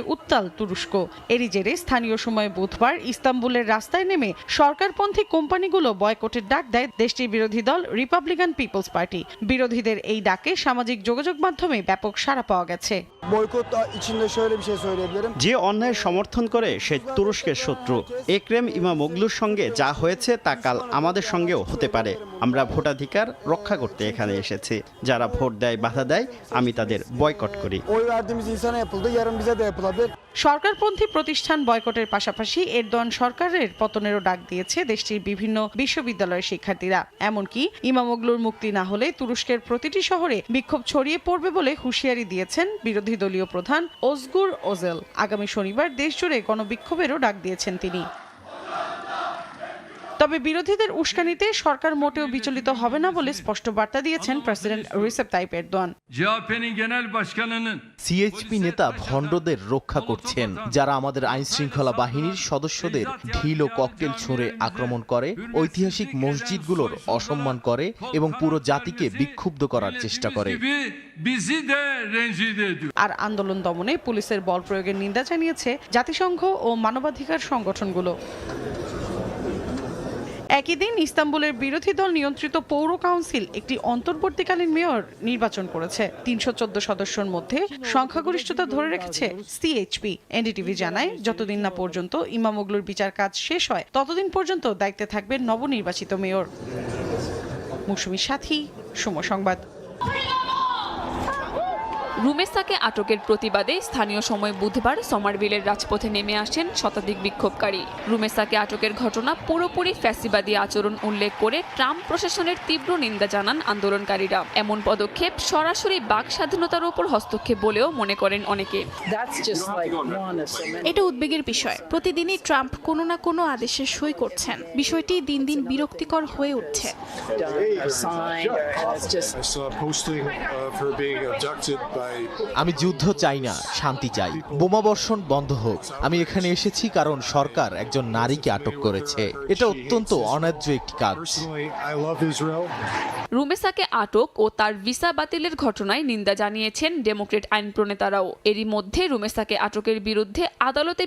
করে উত্তাল তুরস্ক। এরই জেরে স্থানীয় সময় বুধবার ইস্তাম্বুলের রাস্তায় নেমে সরকারপন্থী কোম্পানিগুলো বয়কটের ডাক দেয় দেশটির বিরোধী দল রিপাবলিকান পিপলস পার্টি। বিরোধীদের এই ডাকে সামাজিক যোগাযোগ মাধ্যমে ব্যাপক সাড়া পাওয়া গেছে। Boykot da içinde şöyle bir şey söyleyebilirim. যে অন্যায় সমর্থন করে সে তুরস্কের শত্রু। একরেম ইমামোগলুর সঙ্গে যা হয়েছে তা কাল আমাদের সঙ্গেও হতে পারে। আমরা ভোটাধিকার রক্ষা করতে এখানে এসেছি। যারা ভোট দেয় বাধা দেয় আমি তাদের বয়কট করি। Yapılabilir. সরকারপন্থী প্রতিষ্ঠান বয়কটের পাশাপাশি এরদন সরকারের পতনেরও ডাক দিয়েছে দেশটির বিভিন্ন বিশ্ববিদ্যালয়ের শিক্ষার্থীরা। এমনকি ইমামগলুর মুক্তি না হলে তুরস্কের প্রতিটি শহরে বিক্ষোভ ছড়িয়ে পড়বে বলে হুঁশিয়ারি দিয়েছেন বিরোধী দলীয় প্রধান ওজগুর ওজেল। আগামী শনিবার দেশজুড়ে গণবিক্ষোভেরও ডাক দিয়েছেন তিনি। তবে বিরোধীদের উস্কানিতে সরকার মোটেও বিচলিত হবে না বলে স্পষ্ট বার্তা দিয়েছেন president Recep Tayyip Erdogan CHP নেতা ভণ্ডদের রক্ষা করছেন যারা আমাদের আইন শৃঙ্খলা বাহিনীর সদস্যদের ঢিল ও ককটেল ছুঁড়ে আক্রমণ করে ঐতিহাসিক মসজিদগুলোর অসম্মান করে এবং পুরো জাতিকে বিক্ষুব্ধ করার চেষ্টা করে. আর আন্দোলন দমনে পুলিশের বল প্রয়োগের নিন্দা জানিয়েছে জাতিসংঘ ও মানবাধিকার সংগঠনগুলো একই দিন ইস্তাম্বুলের বিরোধী দল নিয়ন্ত্রিত পৌর কাউন্সিল একটি অন্তর্বর্তীকালীন মেয়র নির্বাচন করেছে। তিনশো চোদ্দ সদস্যের মধ্যে সংখ্যাগরিষ্ঠতা ধরে রেখেছে সিএইচপি এনডিটিভি জানায়, যতদিন না পর্যন্ত ইমামগলুর বিচার কাজ শেষ হয়, ততদিন পর্যন্ত দায়িত্বে থাকবে নবনির্বাচিত মেয়র। মৌসুমী সাথী, সময় সংবাদ। রুমেসাকে আটকের প্রতিবাদে স্থানীয় সময় বুধবার সমারবিলের রাজপথে নেমে আসেন শতাধিক বিক্ষোভকারী। রুমেসাকে আটকের ঘটনা পুরোপুরি ফ্যাসিবাদী আচরণ উল্লেখ করে ট্রাম্প প্রশাসনের তীব্র নিন্দা জানান আন্দোলনকারীরা। এমন পদক্ষেপ সরাসরি বাক স্বাধীনতার উপর হস্তক্ষেপ বলেও মনে করেন অনেকে। এটা উদ্বেগের বিষয়। প্রতিদিনই ট্রাম্প কোনো না কোনো আদেশে সই করছেন। বিষয়টি দিন দিন বিরক্তিকর হয়ে উঠছে। I saw a posting of her being abducted by আমি যুদ্ধ চাই না, শান্তি চাই। বোমাবর্ষণ বন্ধ হোক। আমি এখানে এসেছি কারণ সরকার একজন নারীকে আটক করেছে। এটা অত্যন্ত অন্যায্য একটি কাজ. রুমেসাকে আটক ও তার ভিসা বাতিলের ঘটনায় নিন্দা জানিয়েছেন ডেমোক্রেট আইন প্রণেতারাও এরই মধ্যে রুমেসাকে আটকের বিরুদ্ধে আদালতে